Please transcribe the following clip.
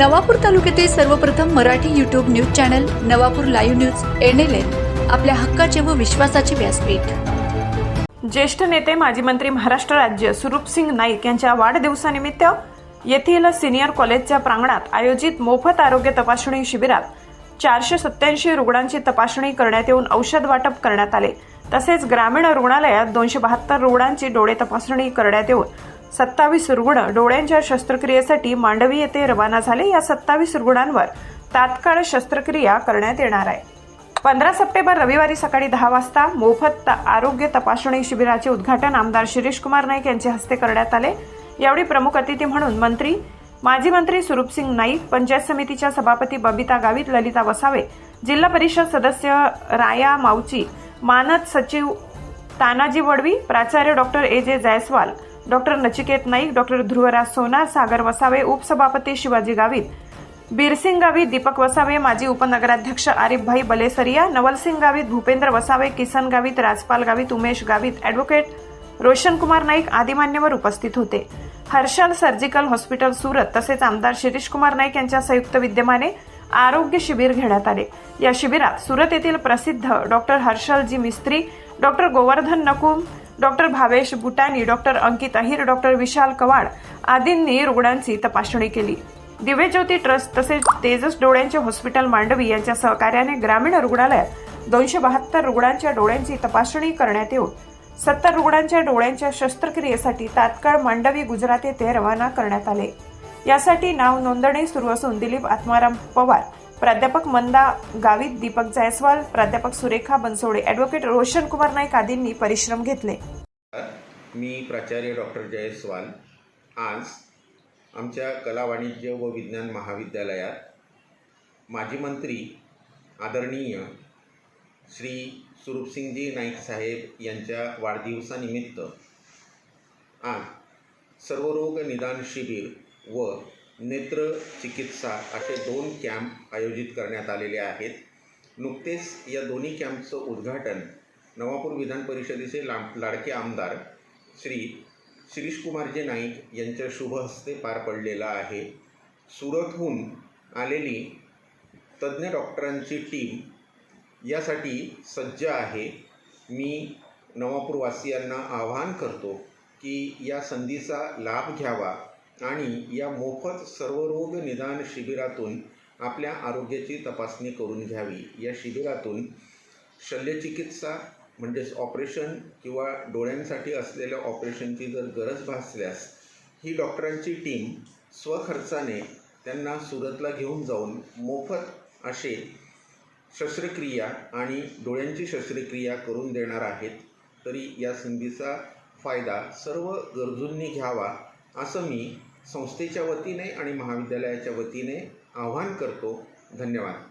नवापूर तालुक्यातील सर्वप्रथम Marathi YouTube news channel Navapur live news NLN आपल्या हक्काचे व विश्वासाचे व्यासपीठ. ज्येष्ठ नेते माजी मंत्री महाराष्ट्र राज्य सुरूपसिंग नाईक यांच्या वाढदिवसानिमित्त येथील सिनियर कॉलेजच्या प्रांगणात आयोजित मोफत आरोग्य तपासणी शिबिरात चारशे सत्याऐंशी रुग्णांची तपासणी करण्यात येऊन औषध वाटप करण्यात आले. तसेच ग्रामीण रुग्णालयात दोनशे बहात्तर रुग्णांची डोळे तपासणी करण्यात येऊन सत्तावीस रुग्ण डोळ्यांच्या शस्त्रक्रियेसाठी मांडवी येथे रवाना झाले. या सत्तावीस रुग्णांवर तात्काळ शस्त्रक्रिया करण्यात येणार आहे. पंधरा सप्टेंबर रविवारी सकाळी दहा वाजता मोफत त- आरोग्य तपासणी शिबिराचे उद्घाटन आमदार शिरीष कुमार नाईक यांच्या हस्ते करण्यात आले. यावेळी प्रमुख अतिथी म्हणून मंत्री माजी मंत्री सुरूपसिंग नाईक पंचायत समितीच्या सभापती बबिता गावित ललिता वसावे जिल्हा परिषद सदस्य राया माऊची मानद सचिव तानाजी वडवी प्राचार्य doctor A J Jaiswal doctor Nachiket Naik doctor Dhruvraj Sonar Sagar Vasave उपसभापती शिवाजी गावित बीरसिंग गावित दीपक वसावे माजी उपनगराध्यक्ष आरिफभाई बलेसरिया नवलसिंग गावित भूपेंद्र वसावे किसन गावित राजपाल गावित उमेश गावित ॲडव्होकेट रोशन कुमार नाईक आदी मान्यवर उपस्थित होते. हर्षल सर्जिकल हॉस्पिटल सुरत तसेच आमदार शिरीष कुमार नाईक यांच्या संयुक्त विद्यमाने आरोग्य शिबिर घेण्यात आले. या शिबिरात सुरत येथील प्रसिद्ध doctor Harshalji Mistry doctor Govardhan Nakum doctor Bhavesh Butani doctor Ankit Ahir doctor Vishal Kawad आदींनी रुग्णांची तपासणी केली. दिव्यज्योती ट्रस्ट तसेच तेजस डोळ्यांचे हॉस्पिटल मांडवी यांच्या सहकार्याने ग्रामीण रुग्णालयात दोनशे बहात्तर रुग्णांच्या डोळ्यांची तपासणी करण्यात येऊन सत्तर रुग्णांच्या डोळ्यांच्या शस्त्रक्रियेसाठी तात्काळ मांडवी गुजरात येथे रवाना करण्यात आले. यासाठी नाव नोंदणी सुरू असून दिलीप आत्माराम पवार प्राध्यापक मंदा गावित दीपक जायस्वाल प्राध्यापक सुरेखा बनसोडे ॲडव्होकेट रोशन कुमार नाईक आदींनी परिश्रम घेतले. मी प्राचार्य डॉक्टर जयस्वाल. आज आमच्या कला वाणिज्य व विज्ञान महाविद्यालयात माजी मंत्री आदरणीय श्री सुरूपसिंगजी नाईक साहेब यांच्या वाढदिवसानिमित्त आज सर्वरोग निदान शिबिर व नेत्र चिकित्सा असे दोन कॅम्प आयोजित करण्यात आलेले आहेत. नुकतेच या दोन्ही कॅम्पचं उद्घाटन नवापूर विधान परिषदेचे ला लाडके आमदार श्री शिरीषकुमारजी नाईक यांच्या शुभ हस्ते पार पडलेला आहे. सुरतहून आलेली तज्ज्ञ डॉक्टरांची टीम यासाठी सज्ज आहे. मी नवापूरवासियांना आवाहन करतो की या संधीचा लाभ घ्यावा. आणि या मोफत सर्वरोग निदान शिबिरातून आपल्या आरोग्याची तपासणी करून घ्यावी. या शिबिरातून शल्यचिकित्सा म्हणजेच ऑपरेशन किंवा डोळ्यांसाठी असलेल्या ऑपरेशनची जर गरज भासल्यास ही डॉक्टरांची टीम स्वखर्चाने त्यांना सुरतला घेऊन जाऊन मोफत असे शस्त्रक्रिया आणि डोळ्यांची शस्त्रक्रिया करून देणार आहेत. तरी या संधीचा फायदा सर्व गरजूंनी घ्यावा असं मी संस्थेच्या वतीने आणि महाविद्यालयाच्या वतीने आवाहन करतो. धन्यवाद.